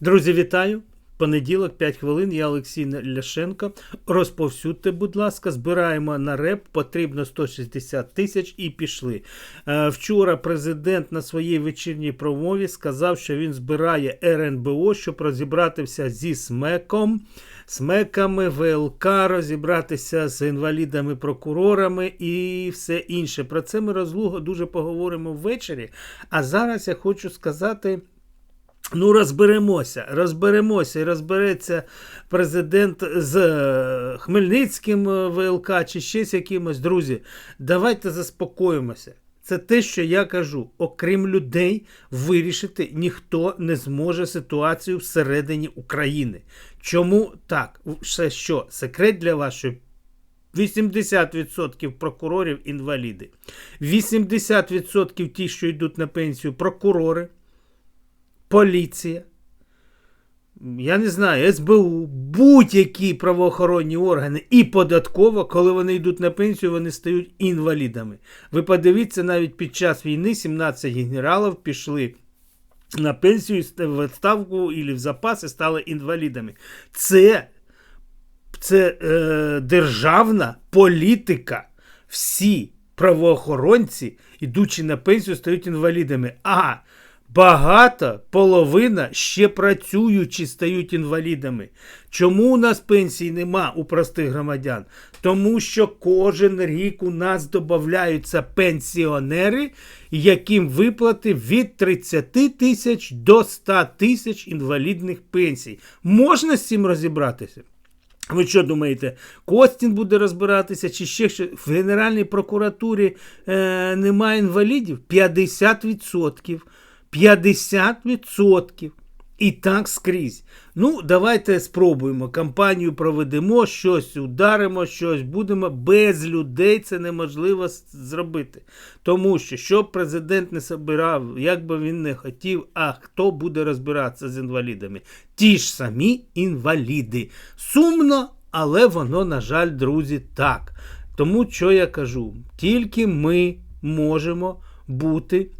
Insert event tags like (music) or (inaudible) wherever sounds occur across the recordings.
Друзі, вітаю! Понеділок, 5 хвилин. Я Олексій Ляшенко. Розповсюдьте, будь ласка, збираємо на реп. Потрібно 160 тисяч і пішли. Е, Вчора президент на своїй вечірній промові сказав, що він збирає РНБО, щоб розібратися зі СМЕКом, СМЕКами, ВЛК, розібратися з інвалідами-прокурорами і все інше. Про це ми розлуго дуже поговоримо ввечері. А зараз я хочу сказати. Ну, розберемося, розберемося і розбереться президент з е, Хмельницьким е, ВЛК чи ще з якимось. Друзі, давайте заспокоїмося. Це те, що я кажу. Окрім людей, вирішити ніхто не зможе ситуацію всередині України. Чому так? Це що? Секрет для вас, 80% прокурорів інваліди, 80% ті, що йдуть на пенсію, прокурори поліція, я не знаю, СБУ, будь-які правоохоронні органи і податково, коли вони йдуть на пенсію, вони стають інвалідами. Ви подивіться, навіть під час війни 17 генералів пішли на пенсію, в відставку і в запас і стали інвалідами. Це, це е, державна політика. Всі правоохоронці, ідучи на пенсію, стають інвалідами. А Багато, половина ще працюючи стають інвалідами. Чому у нас пенсій нема у простих громадян? Тому що кожен рік у нас додаються пенсіонери, яким виплати від 30 тисяч до 100 тисяч інвалідних пенсій. Можна з цим розібратися? Ви що думаєте, Костін буде розбиратися, чи ще що в Генеральній прокуратурі е, немає інвалідів? 50%. 50%. І так скрізь. Ну, давайте спробуємо. Кампанію проведемо, щось ударимо, щось будемо. Без людей це неможливо зробити. Тому що, щоб президент не собирав, як би він не хотів, а хто буде розбиратися з інвалідами? Ті ж самі інваліди. Сумно, але воно, на жаль, друзі, так. Тому що я кажу, тільки ми можемо бути.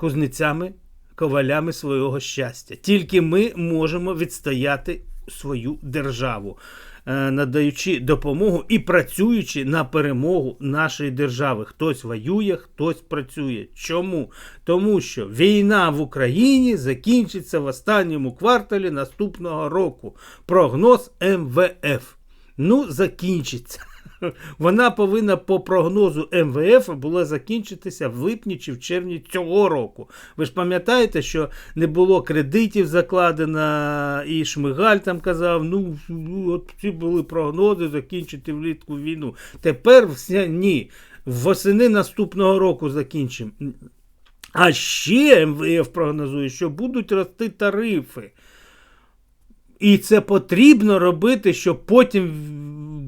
Кузнецями, ковалями свого щастя. Тільки ми можемо відстояти свою державу, е, надаючи допомогу і працюючи на перемогу нашої держави. Хтось воює, хтось працює. Чому? Тому що війна в Україні закінчиться в останньому кварталі наступного року. Прогноз МВФ. Ну, закінчиться. Вона повинна по прогнозу МВФ була закінчитися в липні чи в червні цього року. Ви ж пам'ятаєте, що не було кредитів закладено, і Шмигаль там казав, ну от ці були прогнози закінчити влітку війну. Тепер все ні. Восени наступного року закінчимо. А ще МВФ прогнозує, що будуть рости тарифи. І це потрібно робити, щоб потім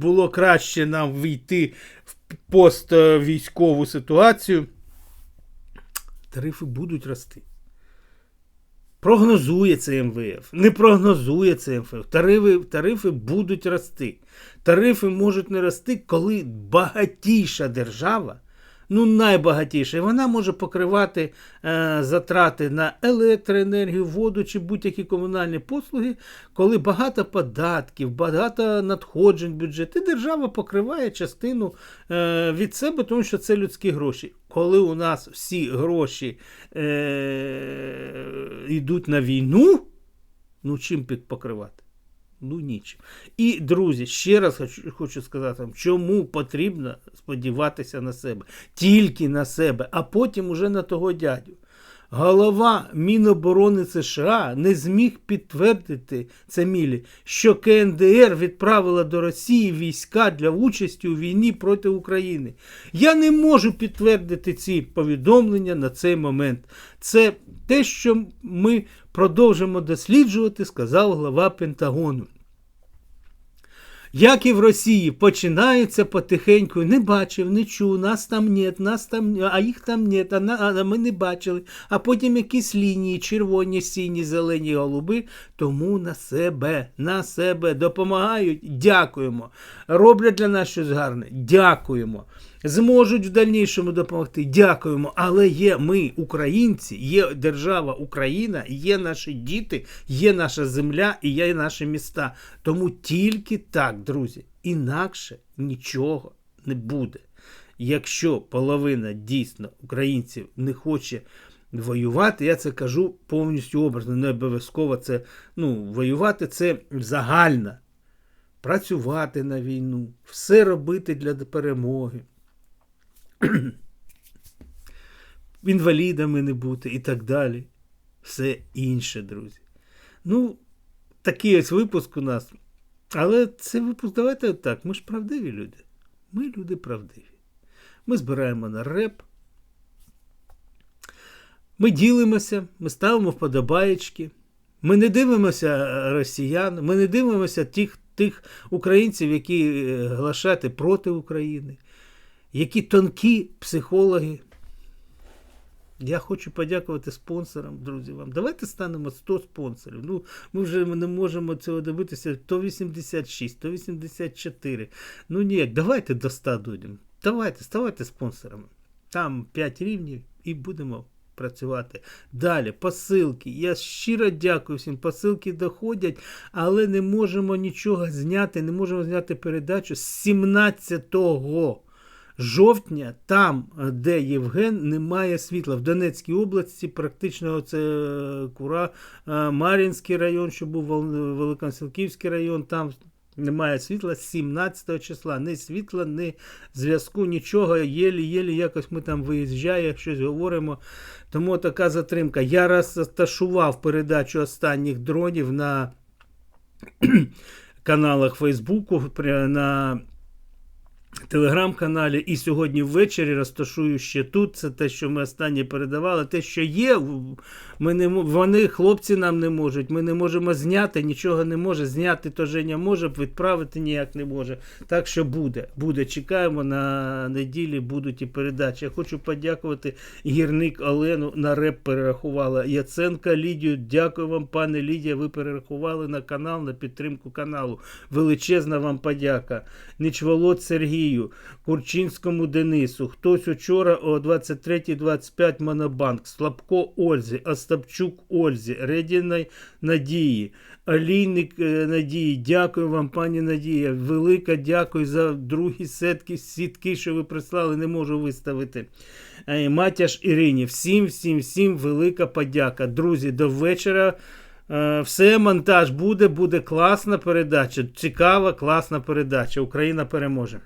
було краще нам війти в поствійськову ситуацію. Тарифи будуть рости. Прогнозує це МВФ, не прогнозує це МВФ. Тарифи тарифи будуть рости. Тарифи можуть не рости, коли багатіша держава ну найбагатіша. І вона може покривати е, затрати на електроенергію, воду чи будь-які комунальні послуги, коли багато податків, багато надходжень бюджет. І держава покриває частину е, від себе, тому що це людські гроші. Коли у нас всі гроші е, йдуть на війну, ну чим покривати? Ну нічим. І, друзі, ще раз хочу хочу сказати вам, чому потрібно сподіватися на себе. Тільки на себе, а потім уже на того дядю. Голова Міноборони США не зміг підтвердити це мілі, що КНДР відправила до Росії війська для участі у війні проти України. Я не можу підтвердити ці повідомлення на цей момент. Це те, що ми продовжимо досліджувати, сказав глава Пентагону. Як і в Росії починається потихеньку, не бачив, не чув, нас там нет, нас там, а їх там нет, а, на, а ми не бачили. А потім якісь лінії, червоні, сіні, зелені, голуби. Тому на себе, на себе допомагають. Дякуємо. Роблять для нас щось гарне. Дякуємо. Зможуть в дальнішому допомогти. Дякуємо. Але є ми, українці, є держава Україна, є наші діти, є наша земля і є наші міста. Тому тільки так, друзі, інакше нічого не буде. Якщо половина дійсно українців не хоче воювати, я це кажу повністю образно, не обов'язково це ну, воювати це загально. Працювати на війну, все робити для перемоги. (clears throat) Інвалідами не бути і так далі. Все інше, друзі. Ну, такий ось випуск у нас. Але це випуск, давайте так. Ми ж правдиві люди. Ми люди правдиві. Ми збираємо на реп. Ми ділимося, ми ставимо вподобаєчки. Ми не дивимося е, росіян, ми не дивимося тих, тих українців, які е, глашати проти України, які тонкі психологи. Я хочу подякувати спонсорам, друзі. Вам. Давайте станемо 100 спонсорів. Ну, ми вже не можемо цього добитися 186, 184. Ну ніяк, давайте до 100 дойдемо. Давайте, ставайте спонсорами. Там 5 рівнів і будемо працювати. Далі, посилки. Я щиро дякую всім. Посилки доходять, але не можемо нічого зняти, не можемо зняти передачу з 17 жовтня, там, де Євген, немає світла. В Донецькій області практично це е, Кура, е, Мар'їнський район, що був Вол- район, там немає світла 17 числа. Ні світла, ні зв'язку, нічого. Єлі-єлі якось ми там виїжджає, щось говоримо. Тому така затримка. Я розташував передачу останніх дронів на (clears throat) каналах Фейсбуку, на телеграм-каналі. І сьогодні ввечері розташую ще тут. Це те, що ми останнє передавали. Те, що є, ми не, вони, хлопці, нам не можуть. Ми не можемо зняти, нічого не може. Зняти то Женя може, відправити ніяк не може. Так що буде. Буде. Чекаємо на неділі, будуть і передачі. Я хочу подякувати гірник Олену на реп перерахувала. Яценка Лідію. Дякую вам, пане Лідія. Ви перерахували на канал, на підтримку каналу. Величезна вам подяка. Нічволод Сергію, Курчинському Денису. Хтось учора о 23.25 Монобанк, Слабко Ользі, Остапчук Ользі, Редіної Надії, Олійник е, Надії. Дякую вам, пані Надія. Велика дякую за другі сетки, сітки, що ви прислали, не можу виставити. Е, Матяш Ірині. Всім, всім, всім велика подяка. Друзі, до вечора. Е, Все, монтаж буде, буде класна передача. Цікава, класна передача. Україна переможе.